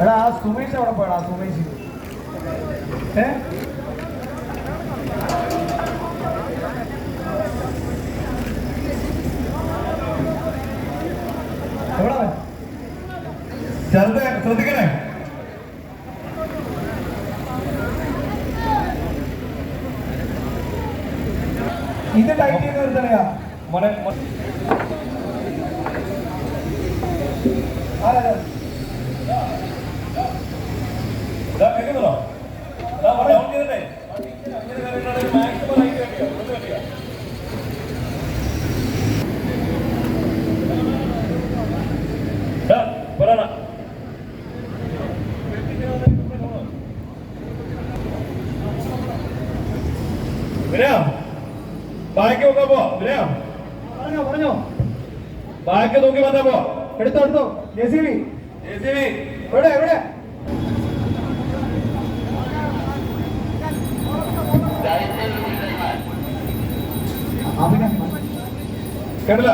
എടാ ആ സുമേഷ് അവിടെ പോയടാ സുമേഷ്. ഏ? ഇത് ടൈറ്റ് ചെയ്ത് നിർത്തണയാ മോനെ? ഇതാ? ബാക്കി നോക്കാൻ പോ പറഞ്ഞോ പറഞ്ഞോ. ബാക്കി നോക്കി വന്നാ പോ എടുത്തോ എടുത്തോ. J C B JCB. എവിടെ എവിടെ കേട്ടില്ല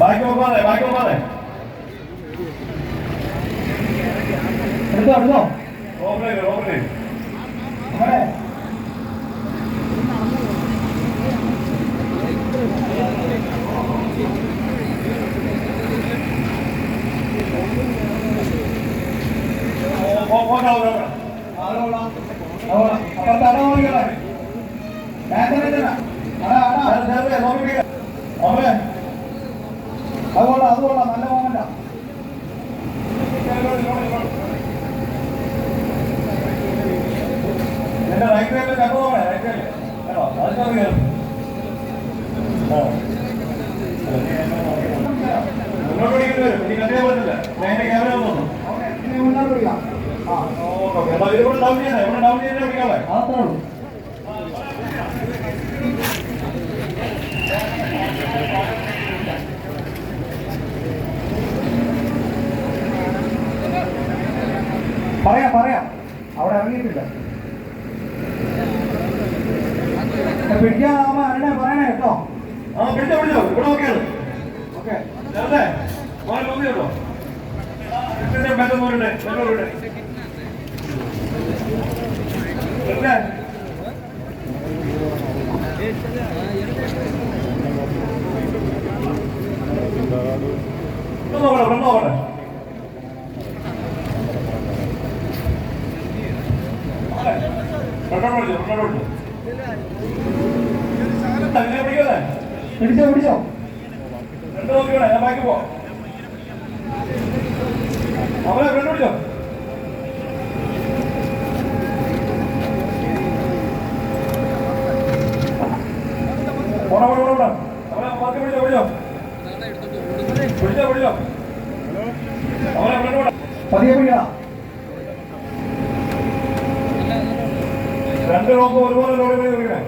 ബാക്കി നോക്കാതെ ബാക്കി നോക്കാതെ എടുത്തോ എടുത്തോ ഓപ്പറേറ്റ് ഓപ്പറേറ്റ് അവിടെ അപ്പുറത്ത് അട നോക്കിക്കോളെ വേദന അടാ അടാ അത്. കൊള്ളാം അതുകൊള്ളാം അതുകൊള്ളാം നല്ല മോമന്റാ എന്റെ റൈറ്റ് സൈഡിൽ കണ്ടു പോകണേ റൈറ്റ് സൈഡിൽ കേട്ടോ അത് കയറും മുന്നോട്ട് പിടിക്കേണ്ടി വരും ഇനി കണ്ടേ പറ്റില്ല എന്റെ ക്യാമറ തോന്നുന്നു ഇനി മുന്നോട്ട് പിടിക്കാം ആ ഓക്കെ എന്നാ ഇത് കൂടെ ഡൗൺ ചെയ്യണേ ഇവിടെ ഡൗൺ ചെയ്തിട്ട് പിടിക്കാമേ അതത്രേ ഉള്ളൂ പറയാം പറയാം. അവിടെ ഇറങ്ങിയിട്ടില്ല. പിടിക്കാനാവുമ്പോ അരണേ പറയണേ കേട്ടോ. ആ പിടിച്ചോ പിടിച്ചോ. ഇവിടെ ഓക്കെയാണ് ഓക്കെ. ചേർത്തേ മോനെ നോക്കി പിടിച്ചോ പിടിച്ചോ രണ്ട് നോക്കിയോടെ ഞാൻ ബാക്കി പോ അവനെ ഫ്രണ്ട് പിടിച്ചോ പോടാ പോടാ പോടാ അവനെ ബാക്കി പിടിച്ചോ പിടിച്ചോ പിടിച്ചോ പിടിച്ചോ അവനെ ഫ്രണ്ട് പതിയെ രണ്ട് നോക്കും ഒരുപോലെ ലോറി പോയി വിളിക്കണേ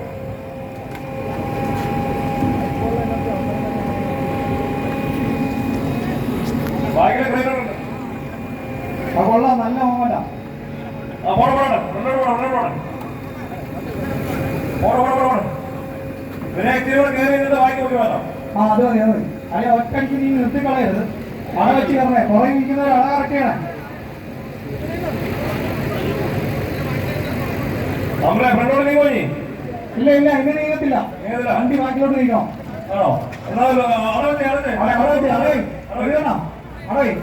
ബാക്കിലെ ക്രൈനുണ്ട് ആ നല്ല മോമന്റാ ആ പോണ പോണ ബാക്കി അത് അല്ലെ ഒറ്റയ്ക്ക് നീ നിർത്തിക്കളയരുത്. അട വെച്ച് കയറണേ പുറകെ ഇരിക്കുന്നവർ അട കറക്റ്റ് നമ്മളെ ഫ്രണ്ടോട് നീ പോയി. ഇല്ല ഇല്ല ഇന്ന് നീങ്ങത്തില്ല. വണ്ടി ബാക്കിലോട്ട് നീങ്ങോ ആണോ? അപ്പൊ അവിടെ വെച്ച് അവിടെ വെച്ച്. അവിടെ അവിടെ വെച്ച്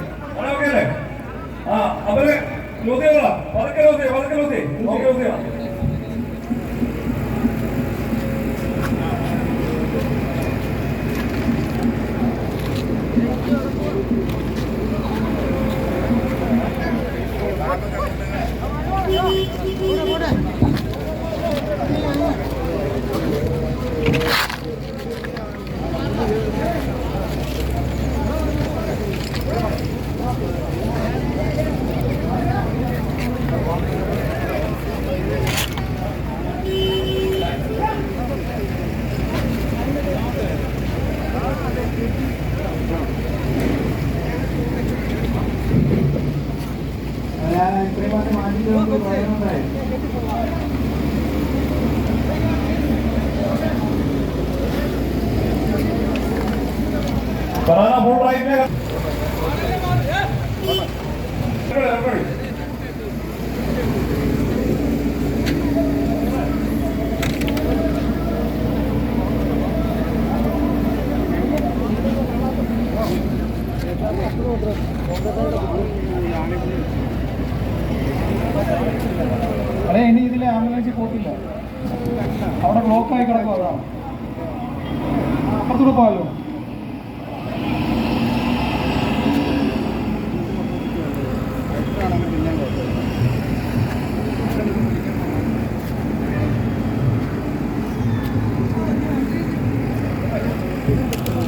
അതെ ഇനി ഇതിലെ ആംബുലൻസ് പോത്തില്ല. അവിടെ ബ്ലോക്കായി കിടക്കും അതാണ്. അപ്പുറത്തൂടെ പോകാമല്ലോ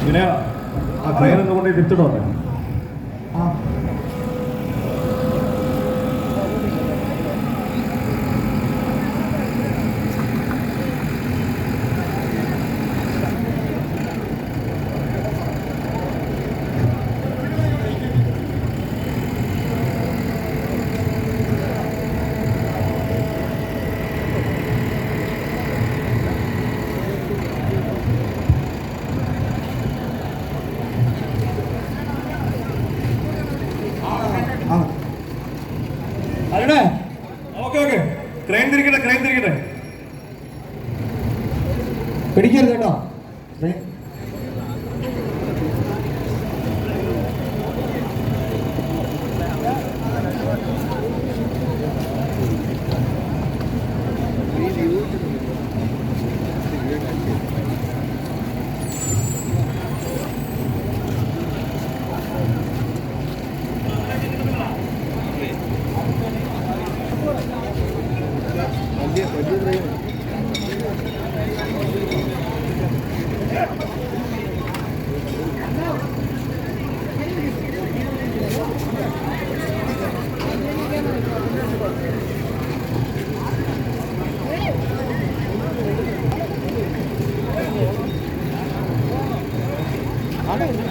പിന്നെ ആ ട്രെയിൻ കൊണ്ട് തിരിച്ചിട്ട് ആ ആ അരുണേ ഓക്കെ ഓക്കെ ക്രെയിൻ തിരിക്കട്ടെ ക്രെയിൻ തിരിക്കട്ടെ പിടിക്കരുത് കേട്ടോ Oh,